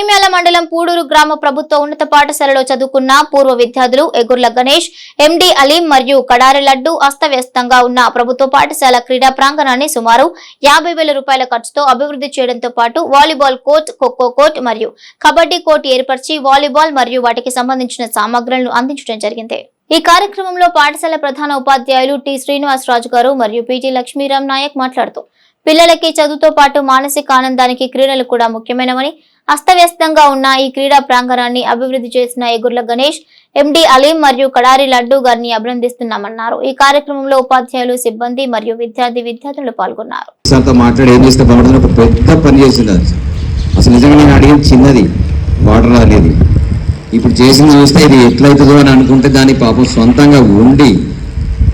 కొడిమ్యాల మండలం పూడూరు గ్రామ ప్రభుత్వ ఉన్నత పాఠశాలలో చదువుకున్న పూర్వ విద్యార్థులు ఎగుర్ల గణేష్ ఎండి అలీం మరియు కడారి లడ్డు అస్తవ్యస్తంగా ఉన్న ప్రభుత్వ పాఠశాల క్రీడా ప్రాంగణాన్ని సుమారు యాభై వేల రూపాయల ఖర్చుతో అభివృద్ధి చేయడంతో పాటు వాలీబాల్ కోర్ట్ ఖోఖో కోర్ట్ మరియు కబడ్డీ కోర్ట్ ఏర్పరిచి వాలీబాల్ మరియు వాటికి సంబంధించిన సామగ్రులను అందించడం జరిగింది. ఈ కార్యక్రమంలో పాఠశాల ప్రధాన ఉపాధ్యాయులు టి శ్రీనివాసరాజు గారు మరియు పిటి లక్ష్మీరామ్ నాయక్ మాట్లాడుతూ పిల్లలకి చదువుతో పాటు మానసిక ఆనందానికి క్రీడలు కూడా ముఖ్యమైనవని అస్తవ్యస్తంగా ఉన్న ఈ క్రీడా ప్రాంగణాన్ని అభివృద్ధి చేసిన ఎగుర్ల గణేష్ ఎండి అలీం మరియు కడారి లడ్డు గారిని అభినందిస్తున్నామన్నారు. ఈ కార్యక్రమంలో ఉపాధ్యాయులు సిబ్బంది మరియు విద్యార్థి విద్యార్థులు పాల్గొన్నారు. పెద్ద పని చేసింది అసలు నిజంగా నేను అడిగింది చిన్నది వాటర్ అనేది ఇప్పుడు చేసింది చూస్తే ఇది ఎట్లయితుందో అని అనుకుంటే దాని పాపం సొంతంగా ఉండి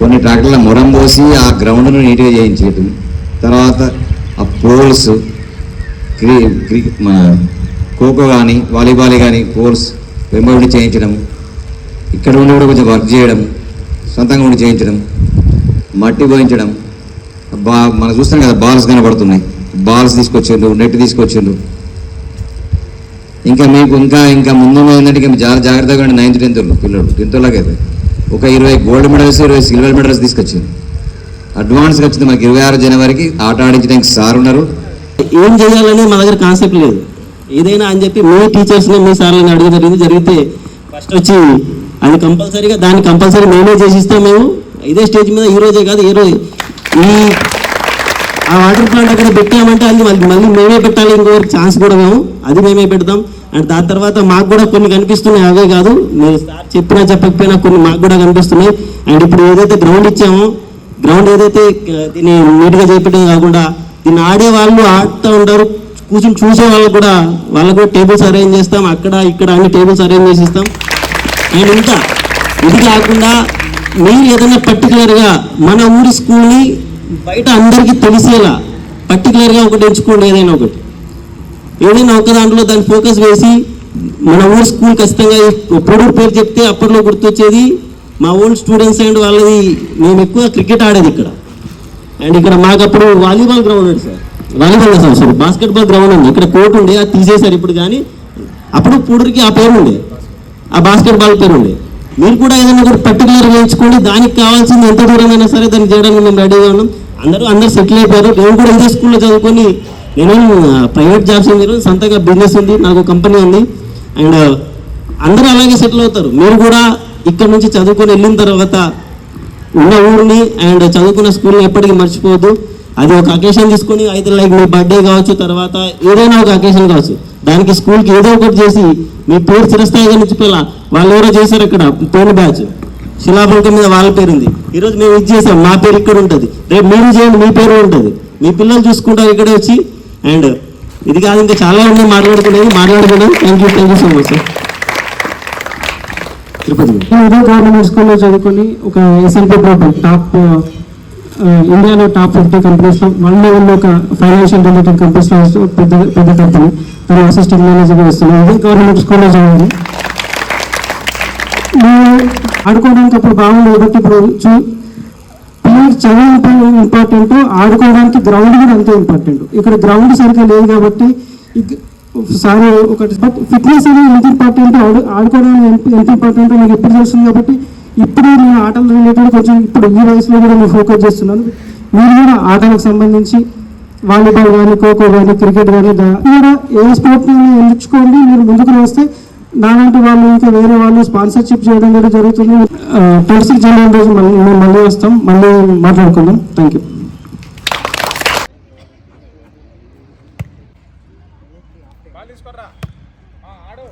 కొన్ని ట్రాక్టర్ల మొరం పోసి ఆ గ్రౌండ్ను నీట్గా చేయించేయటం తర్వాత ఆ పోల్స్ క్రీ క్రీ మన ఖోఖో కానీ వాలీబాల్ కానీ కోర్స్ వెంబడి చేయించడం ఇక్కడ ఉండి కూడా కొంచెం వర్క్ చేయడం సొంతంగా ఉండి చేయించడం మట్టి పోయించడం. బా మనం చూస్తాం కదా బాల్స్ కనబడుతున్నాయి. బాల్స్ తీసుకొచ్చిండ్రు నెట్ తీసుకొచ్చిండ్రు. ఇంకా మీకు ఇంకా ఇంకా ముందు ఏంటంటే ఇంకా చాలా జాగ్రత్తగా ఉండి నైన్త్ టెన్త్ పిల్లలు టెన్త్ అయితే. ఒక ఇరవై గోల్డ్ మెడల్స్ ఇరవై సిల్వర్ మెడల్స్ తీసుకొచ్చింది అడ్వాన్స్గా వచ్చింది మనకి ఇరవై ఆరు జనవరికి ఆట ఆడించడానికి సార్ ఉన్నారు. ఏం చేయాలని మా దగ్గర కాన్సెప్ట్ లేదు. ఏదైనా అని చెప్పి మీ టీచర్స్ని మీ సార్లని అడిగి జరిగింది జరిగితే ఫస్ట్ వచ్చి అది కంపల్సరీగా దాన్ని కంపల్సరీ మేమే చేసిస్తాం మేము. ఇదే స్టేజ్ మీద ఈ రోజే కాదు ఈ రోజు. ఈ ఆ వాటర్ ప్లాంట్ అక్కడ పెట్టామంటే అది మళ్ళీ మళ్ళీ మేమే పెట్టాలి ఇంకొకరికి ఛాన్స్ కూడా మేము. అది మేమే పెడతాం. అండ్ దాని తర్వాత మాకు కూడా కొన్ని కనిపిస్తున్నాయి అవే కాదు. మీరు సార్ చెప్పినా చెప్పకపోయినా కొన్ని మాకు కూడా కనిపిస్తున్నాయి. అండ్ ఇప్పుడు ఏదైతే గ్రౌండ్ ఇచ్చామో గ్రౌండ్ ఏదైతే దీన్ని నీట్గా చేపట్టేది కాకుండా దీన్ని ఆడే వాళ్ళు ఆడుతూ ఉంటారు కూర్చొని చూసే వాళ్ళకు కూడా వాళ్ళకు కూడా టేబుల్స్ అరేంజ్ చేస్తాం. అక్కడ ఇక్కడ అన్ని టేబుల్స్ అరేంజ్ చేసి ఇస్తాం. అండ్ ఇంకా ఇది కాకుండా మీరు ఏదైనా పర్టికులర్గా మన ఊరి స్కూల్ని బయట అందరికీ తెలిసేలా పర్టికులర్గా ఒకటి ఎంచుకోండి ఏదైనా ఒకటి. ఏదైనా ఒక దాంట్లో దాన్ని ఫోకస్ వేసి మన ఊరి స్కూల్ ఖచ్చితంగా ప్రొడూర్ పేరు చెప్తే అప్పట్లో గుర్తొచ్చేది మా ఓల్డ్ స్టూడెంట్స్ అండ్ వాళ్ళది మేము ఎక్కువ క్రికెట్ ఆడేది ఇక్కడ. అండ్ ఇక్కడ మాకు అప్పుడు వాలీబాల్ గ్రౌండ్ ఉంది sir. Volleyball sir sir basketball ground ఉంది. ఇక్కడ కోర్టు ఉండే అది తీసేశారు ఇప్పుడు కానీ అప్పుడు పూడూరికి ఆ పేరు ఉండే. ఆ బాస్కెట్బాల్ పేరు ఉండే. మీరు కూడా ఏదైనా ఒకటి పర్టికులర్ వేయించుకోండి దానికి కావాల్సింది ఎంత దూరమైనా సరే దాన్ని చేయడానికి మేము రెడీగా ఉన్నాం. అందరూ అందరూ సెటిల్ అయిపోయారు. నేను కూడా ఇదే స్కూల్లో చదువుకొని నేను ప్రైవేట్ జాబ్స్ మీరు సొంతంగా బిజినెస్ ఉంది నాకు కంపెనీ ఉంది. అండ్ అందరూ అలాగే సెటిల్ అవుతారు. మీరు కూడా ఇక్కడ నుంచి చదువుకొని వెళ్ళిన తర్వాత ఉన్న ఊరిని అండ్ చదువుకున్న స్కూల్ని ఎప్పటికీ మర్చిపోవద్దు. అది ఒక అకేషన్ తీసుకొని అయితే లైక్ మీ బర్త్డే కావచ్చు తర్వాత ఏదైనా ఒక అకేషన్ కావచ్చు. దానికి స్కూల్కి ఏదో ఒకటి చేసి మీ పేరు చిరస్థాయిగా నిలిచిపోయేలా వాళ్ళు ఎవరో చేశారు ఇక్కడ పేరు బ్యాచ్. శిలాఫలకం మీద వాళ్ళ పేరు ఉంది. ఈరోజు మేము ఇది చేసాం మా పేరు ఇక్కడ ఉంటుంది. రేపు మీరు చేయండి మీ పేరు ఉంటుంది. మీ పిల్లలు చూసుకుంటారు ఇక్కడే వచ్చి. అండ్ ఇది కాదు ఇంకా చాలా ఉన్నాయి మాట్లాడుకునేది మాట్లాడుకున్నాం. Thank you thank you so much sir Tirupati ఇదే గవర్నమెంట్ స్కూల్లో చదువుకొని ఒక ఎస్ఎల్పి ప్రోగ్రామ్ టాప్ ఇండియాలో టాప్ ఫిఫ్టీ కంపెనీస్లో వన్ లెవెల్లో ఒక ఫైనాన్షియల్ రిలేటెడ్ కంపెనీస్లో పెద్ద పెద్ద కంపెనీ తన అసిస్టెంట్ మేనేజర్గా వస్తున్నాను ఇదే గవర్నమెంట్ స్కూల్లో చదివింది నేను ఆడుకోవడానికి అప్పుడు బాగుంది కాబట్టి ఇప్పుడు చూ పిల్లలకి చదువు ఇంపార్టెంట్ ఆడుకోవడానికి గ్రౌండ్ కూడా అంతే ఇంపార్టెంట్ ఇక్కడ గ్రౌండ్ సరిగ్గా లేదు కాబట్టి ఇక- సారీ ఒకటి. బట్ ఫిట్నెస్ అనేది ఎంత ఇంపార్టెంట్ ఆడు ఆడుకోవడం ఎంత ఇంపార్టెంట్ నాకు ఎప్పుడు తెలుస్తుంది కాబట్టి ఇప్పుడు నేను ఆటలు రిలేటెడ్ కొంచెం ఇప్పుడు ఈ వయసులో కూడా నేను ఫోకస్ చేస్తున్నాను. మీరు కూడా ఆటలకు సంబంధించి వాలీబాల్ కానీ ఖోఖో కానీ క్రికెట్ కానీ కూడా ఏ స్పోర్ట్ ఎంచుకోండి. మీరు ముందుకు వస్తే నాలాంటి వాళ్ళు ఇంకా వేరే వాళ్ళు స్పాన్సర్షిప్ చేయడం కూడా జరుగుతుంది. పరిస్థితి సిక్స్ రోజు మళ్ళీ మేము మళ్ళీ వస్తాం. మళ్ళీ మాట్లాడుకుందాం. థ్యాంక్ యూ తీసుకురా ఆడు.